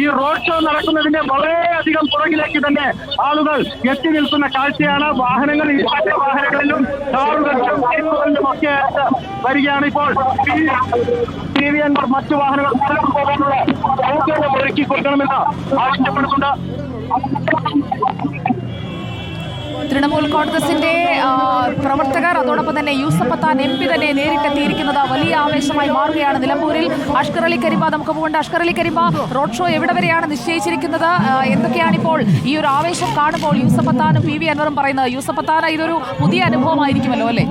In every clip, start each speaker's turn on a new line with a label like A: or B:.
A: ഈ road show നടക്കുന്നതിന്റെ വളരെയധികം പുറകിലേക്ക് തന്നെ ആളുകൾ എത്തി നിൽക്കുന്ന കാഴ്ചയാണ്. വാഹനങ്ങൾ വാഹനങ്ങളിലും കാറുകളിലും ഒക്കെ വരികയാണ് ഇപ്പോൾ. മറ്റു വാഹനങ്ങൾ പോകാനുള്ള ഒരുക്കി കൊടുക്കണമെന്ന് ആവശ്യപ്പെടുന്നുണ്ട്.
B: തൃണമൂൽ കോൺഗ്രസിന്റെ പ്രവർത്തകർ അതോടൊപ്പം തന്നെ യൂസഫത്താൻ എം പി തന്നെ നേരിട്ടെത്തിയിരിക്കുന്നത് വലിയ ആവേശമായി മാറുകയാണ് നിലമ്പൂരിൽ. അഷ്കർ അലി കരിമ്പ നമുക്ക് പോകേണ്ട. അഷ്കർ അലി കരിമ്പ റോഡ് ഷോ എവിടെ വരെയാണ് നിശ്ചയിച്ചിരിക്കുന്നത്? എന്തൊക്കെയാണിപ്പോൾ ഈ ഒരു ആവേശം കാണുമ്പോൾ യൂസഫത്താനും പി വി അൻവറും പറയുന്നത്? യൂസഫത്താൻ ഇതൊരു പുതിയ അനുഭവമായിരിക്കുമല്ലോ അല്ലേ?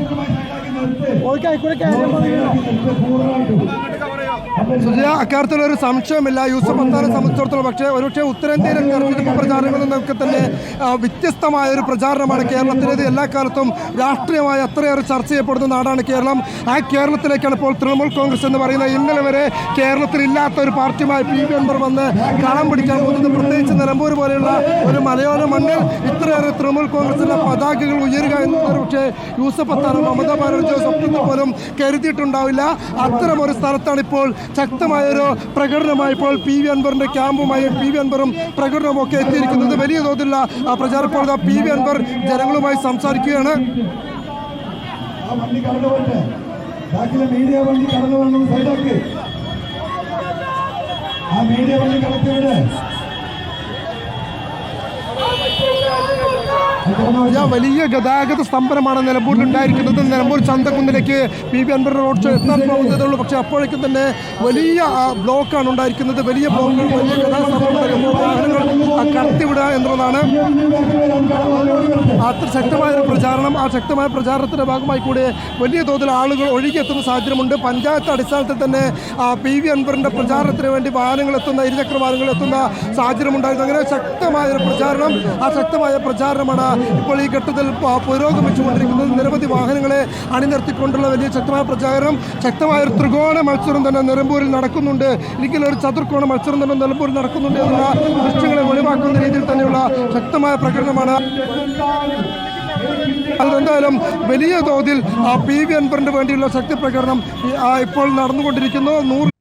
C: സുജയ അക്കാര്യത്തിൽ ഒരു സംശയമില്ല യൂസഫ് പത്താനെ സംബന്ധിച്ചിടത്തോളം പക്ഷേ ഒരുപക്ഷെ ഉത്തരേന്ത്യയിലെ തെരഞ്ഞെടുപ്പ് പ്രചാരണങ്ങളിൽ നിന്നൊക്കെ തന്നെ വ്യത്യസ്തമായ ഒരു പ്രചാരണമാണ് കേരളത്തിലേത് എല്ലാ കാലത്തും രാഷ്ട്രീയമായി അത്രയേറെ ചർച്ച ചെയ്യപ്പെടുന്ന നാടാണ് കേരളം. ആ കേരളത്തിലേക്കാണ് ഇപ്പോൾ തൃണമൂൽ കോൺഗ്രസ് എന്ന് പറയുന്നത് ഇന്നലെ വരെ കേരളത്തിൽ ഇല്ലാത്ത ഒരു പാർട്ടിയുമായി പി മെമ്പർ അൻവർ വന്ന് കളം പിടിക്കാൻ പോകുന്നത്. പ്രത്യേകിച്ച് നിലമ്പൂർ പോലെയുള്ള ഒരു മലയോര മണ്ണിൽ ഇത്രയേറെ തൃണമൂൽ കോൺഗ്രസിന്റെ പതാകകൾ ഉയരുക എന്നത് പക്ഷേ യൂസഫ് പത്താനോ മമതാ ബാനർജിയോ സ്വപ്നത്തിൽ പോലും കരുതിയിട്ടുണ്ടാവില്ല. അത്തരം ഒരു സ്ഥലത്താണ് ഇപ്പോൾ ശക്തമായൊരു പ്രകടനമായി ഇപ്പോൾ പി വി അൻവറിന്റെ ക്യാമ്പുമായി പി വി അൻവറും പ്രകടനമൊക്കെ എത്തിയിരിക്കുന്നത് വലിയ തോതിലുള്ള ആ ഇപ്പോൾ പി വി അൻവർ ജനങ്ങളുമായി സംസാരിക്കുകയാണ്.
D: മീഡിയ വണ്ടി കടന്നു വന്നു ആ മീഡിയ വണ്ടി കടത്തിവിടെ
C: ഞാൻ വലിയ ഗതാഗത സ്തംഭനമാണ് നിലമ്പൂരിൽ ഉണ്ടായിരിക്കുന്നത്. നിലമ്പൂർ ചന്തക്കുന്നിലേക്ക് പി ബി അൻപത് റോഡ് എത്താൻ പോകുന്നതേ ഉള്ളൂ. പക്ഷേ അപ്പോഴേക്കും തന്നെ വലിയ ബ്ലോക്കാണ് ഉണ്ടായിരിക്കുന്നത്. വലിയ ബ്ലോക്കുകൾ വലിയ ഗതാഗത സ്തംഭനം കടത്തിവിടുക എന്നുള്ളതാണ് അത്ര ശക്തമായ ഒരു പ്രചാരണം ആ ശക്തമായ പ്രചാരണത്തിന്റെ ഭാഗമായി കൂടി വലിയ തോതിൽ ആളുകൾ ഒഴുകിയെത്തുന്ന സാഹചര്യമുണ്ട്. പഞ്ചായത്ത് അടിസ്ഥാനത്തിൽ തന്നെ പി വി അൻവറിന്റെ പ്രചാരണത്തിന് വേണ്ടി വാഹനങ്ങൾ എത്തുന്ന ഇരുചക്ര വാഹനങ്ങൾ എത്തുന്ന സാഹചര്യമുണ്ടായിരുന്നു. അങ്ങനെ ശക്തമായ ഒരു പ്രചാരണം ആ ശക്തമായ പ്രചാരണമാണ് ഇപ്പോൾ ഈ ഘട്ടത്തിൽ പുരോഗമിച്ചുകൊണ്ടിരിക്കുന്നത്. നിരവധി വാഹനങ്ങളെ അണിനിർത്തിക്കൊണ്ടുള്ള വലിയ ശക്തമായ പ്രചാരണം ശക്തമായ ഒരു ത്രികോണ മത്സരം തന്നെ നിലമ്പൂരിൽ നടക്കുന്നുണ്ട്. ഒരിക്കലും ഒരു ചതുർക്കോണ മത്സരം തന്നെ നിലമ്പൂരിൽ നടക്കുന്നുണ്ട് എന്നുള്ള ദൃശ്യങ്ങളെ ഒഴിവാക്കുന്ന രീതിയിൽ തന്നെയുള്ള ശക്തമായ പ്രകടനമാണ്. അതെന്തായാലും വലിയ തോതിൽ പി വി അൻവറിന് വേണ്ടിയുള്ള ശക്തി പ്രകടനം ഇപ്പോൾ നടന്നുകൊണ്ടിരിക്കുന്നു. നൂറ്